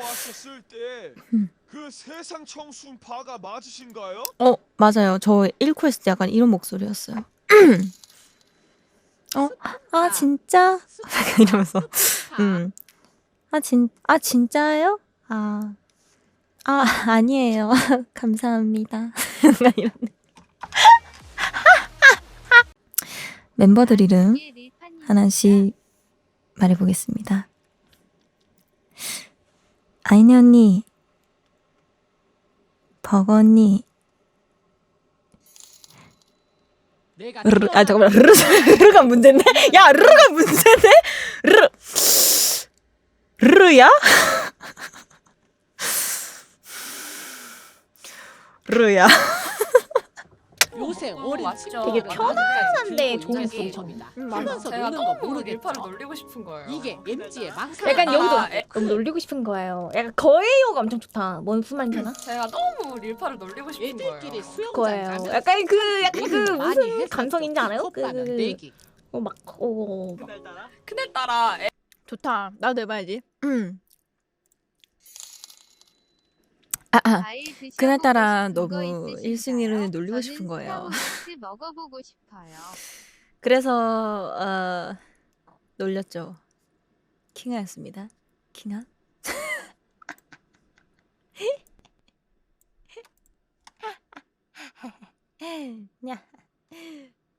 왔었을 때 음. 그 세상 청순 파가 맞으신가요? 어, 맞아요. 저 1코 했을 때 약간 이런 목소리였어요. 어? 아, 진짜? 이러면서. 음. 아, 진, 아, 진짜요? 아, 아, 아니에요. 감사합니다. 약간 이런. 멤버들 이름 하나씩 말해보겠습니다. 아이네 언니, 버거 언니, 르르, 아 잠깐만 르르 르르가 문제인데? 야 르르가 문제인데? 르르 르르야? 르야 요새 어, 어린 맞죠. 되게 편안한데 좋은 소리입니다. 음, 하면서 제가 노는 거 너무 모르겠죠. 릴파를 놀리고 싶은 거예요. 이게 MG의 망상. 약간 아, 여기도 에- 너무 놀리고 싶은 거예요. 약간 거예요가 엄청 좋다. 뭔 아나? 제가 너무 릴파를 놀리고 싶은 거예요. 애들끼리 수영장 거예요. 가면서 약간 그 약간 그 우리는 많이 무슨. 감성인지 알아요? 그 오빠는 내기. 어, 막 어, 막 그날따라 애- 좋다. 나도 해봐야지. 음. 아, 아. 그날따라 너무 1순위를 놀리고 싶은 거예요. 먹어보고 싶어요. 그래서 어, 놀렸죠. 킹하였습니다. 킹하? 야.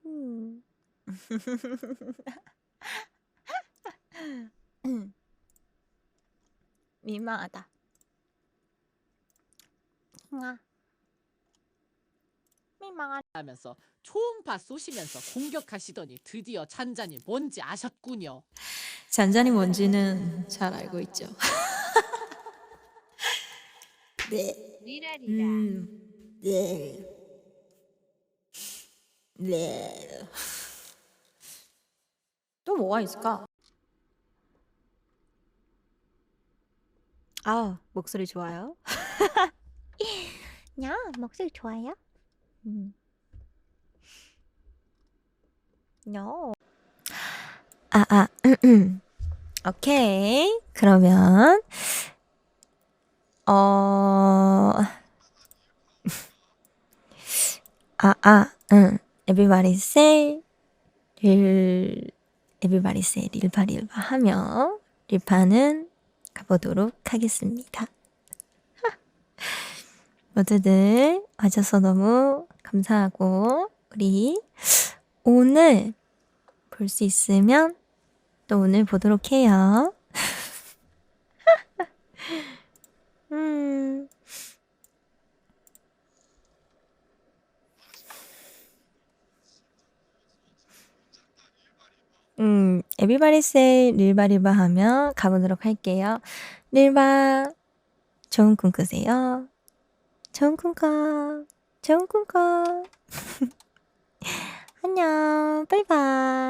음. 음. 민망하다. 민망하다. 하면서 초음파 쏘시면서 공격하시더니 드디어 잔잔이 뭔지 아셨군요. 잔잔이 뭔지는 잘 알고 있죠. 네. 리라리라. 음. 네. 네. 또 뭐가 있을까? 아, 목소리 좋아요. 야, 목소리 좋아요? 음. No. 아, 아, 오케이. 그러면, 어, 아, 아, 응. Everybody say, 릴, Everybody say, 릴파, 릴파 하며, 릴파는 가보도록 하겠습니다. 모두들 와줘서 너무 감사하고, 우리 오늘 볼 수 있으면 또 오늘 보도록 해요. 음. 음, 에비바리 세 릴바리바 하면 가보도록 할게요. 릴바, 좋은 꿈 꾸세요. 꿈 꿔. 안녕. 바이바이.